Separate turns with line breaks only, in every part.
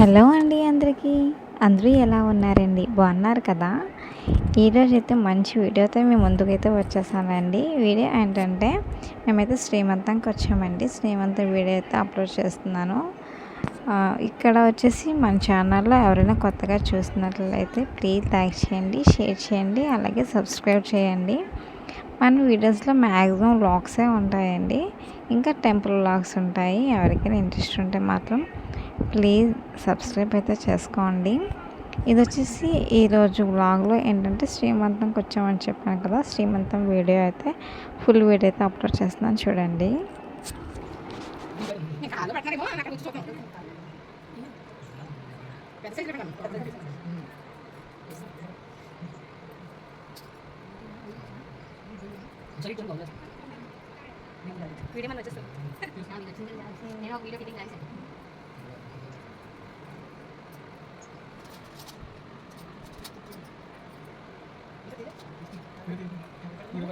Hello అండి అందరికీ. అందరూ ఎలా ఉన్నారండి? బాగున్నారు కదా? ఈరోజు అయితే మంచి వీడియోతో మేము ముందుకైతే వచ్చేసానండి. వీడియో ఏంటంటే మేమైతే శ్రీమంతంకి వచ్చామండి. శ్రీమంతం వీడియో అయితే అప్లోడ్ చేస్తున్నాను. ఇక్కడ వచ్చేసి మన ఛానల్లో ఎవరైనా కొత్తగా చూస్తున్నట్లయితే ప్లీజ్ లైక్ చేయండి షేర్ చేయండి అలాగే సబ్స్క్రైబ్ చేయండి. మన వీడియోస్లో మ్యాక్సిమం వ్లాగ్సే ఉంటాయండి. ఇంకా టెంపుల్ వ్లాగ్స్ ఉంటాయి. ఎవరికైనా ఇంట్రెస్ట్ ఉంటే మాత్రం ప్లీజ్ సబ్స్క్రైబ్ అయితే చేసుకోండి. ఇది వచ్చేసి ఈరోజు వ్లాగ్లో ఏంటంటే శ్రీమంతంకి వచ్చామని చెప్పాను కదా శ్రీమంతం వీడియో అయితే ఫుల్ వీడియో అయితే అప్లోడ్ చేస్తున్నాను చూడండి.
కాళ్ళు పట్టినారేమో నాకు అక్కడ కూర్చోకండి. పెద్ద సైజులో పెట్టండి. పెద్ద సైజులో. సరే, ఇటు ఉండు. వీడియో మళ్ళీ వచ్చేస్తుంది.
నేను ఒక వీడియో క్లిప్పింగ్ రాశాను వీడియో కావాలి
సరే, సరే.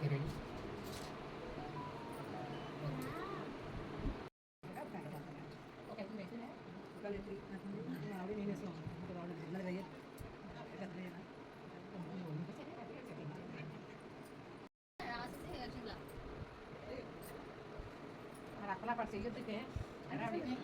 Okay, ready? Okay, okay.
రాసేసి వచ్చిందా
మరి అప్పలా పడి చెయ్యొద్దుకే హడావిడి.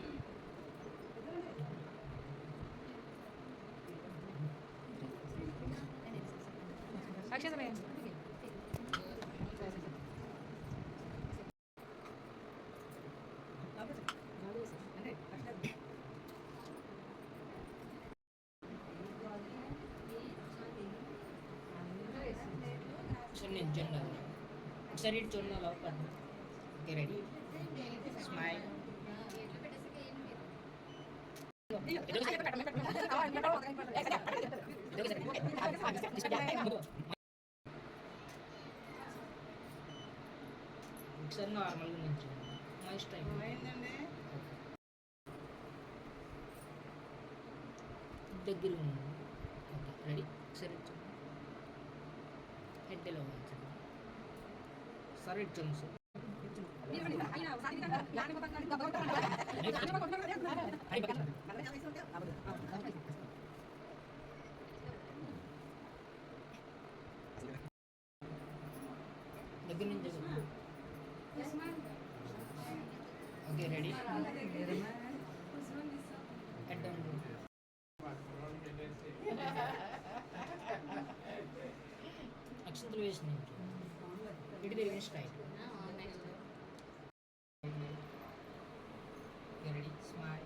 నేను జెండా ఒకసారి ఇటు చూడండి ఓకే రెడీ స్మైల్ ఒకసారి నార్మల్గా నుంచి మా ఇష్టం దగ్గర ఓకే రెడీ. హెడ్ ఎలా ఉంది సరే చూడండి సార్ దగ్గర నుంచి ఓకే రెడీ హెడ్ అండ్ అక్షంతలు వేసిన ఇటు తిరిగిన straight
next
okay ready smile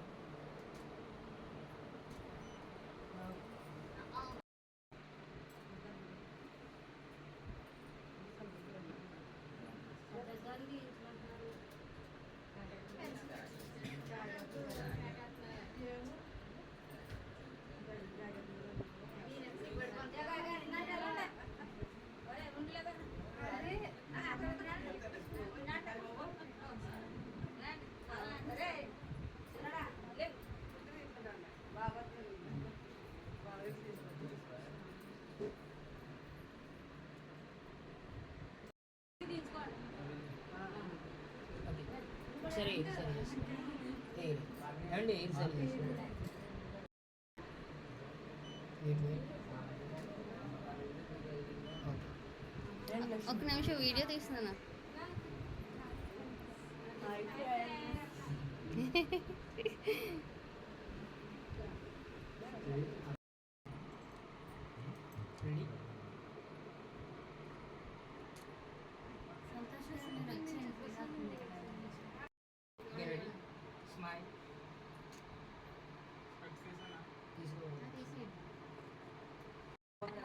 okay సరే ఇది సరే ఏ? ఏమండి ఇది సరే వెయిట్ వెయిట్ ఓకే.
ఒక నిమిషం వీడియో తీస్తున్నాను?
భయపడిపోతుంది
Ready?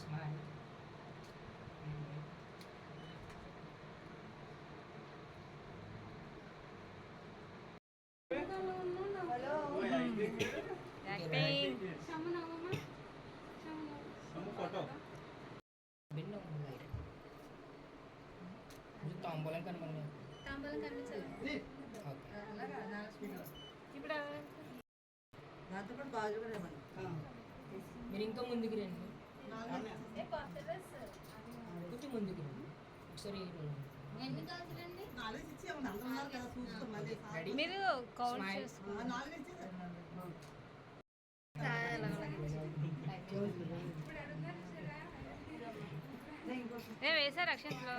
Smile. ఇది తాంబూలం
తాంబూలం కనిపించదు
నాతో కూడా బాగా
మీరు ఇంకా ముందుకు రండి కొంచెం ముందుకు ఒకసారి
మీరు కౌంట్
Smile.
వేసారు అక్షంతలో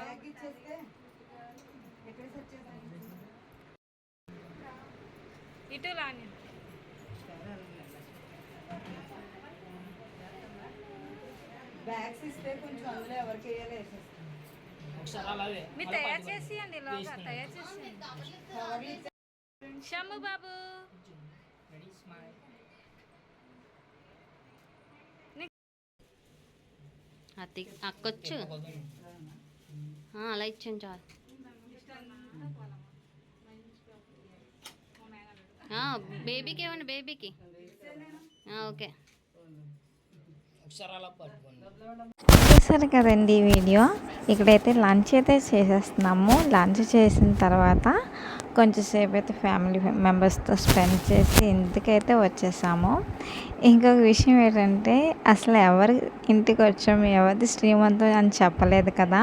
ఇటు రాని
బ్యాగ్స్ ఇస్తే కొంచెం అందులో ఎవరికి వేయాలి వేసేస్తాను
మీరు తయారు. చేసి అండి లోగా. తయారు చేసి షమ్ము బాబు. అత్తి అక్కొచ్చు. ఆ, అలా ఇచ్చాను చాలు. బేబీకి ఇవ్వండి బేబీకి ఓకే.
ఒకసారి
చూసారు కదండి ఈ వీడియో? ఇక్కడైతే లంచ్ అయితే చేసేస్తున్నాము. లంచ్ చేసిన తర్వాత కొంచెంసేపు అయితే ఫ్యామిలీ మెంబర్స్తో స్పెండ్ చేసి ఇంటికైతే వచ్చేసాము. ఇంకొక విషయం ఏంటంటే అసలు ఎవరి ఇంటికి వచ్చాము ఎవరిది శ్రీమంతం అని చెప్పలేదు కదా.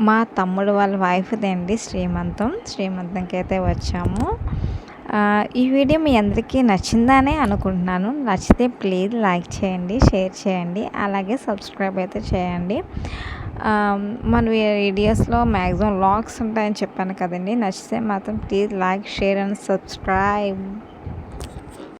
మా తమ్ముడు వాళ్ళ వైఫ్ది అండి శ్రీమంతం. శ్రీమంతంకి అయితే వచ్చాము. ఈ వీడియో మీ అందరికీ నచ్చిందనే అనుకుంటున్నాను. నచ్చితే ప్లీజ్ లైక్ చేయండి షేర్ చేయండి అలాగే సబ్స్క్రైబ్ అయితే చేయండి. మన వీడియోస్లో మ్యాక్సిమం లాగ్స్ ఉంటాయని చెప్పాను కదండి. నచ్చితే మాత్రం please like share and subscribe.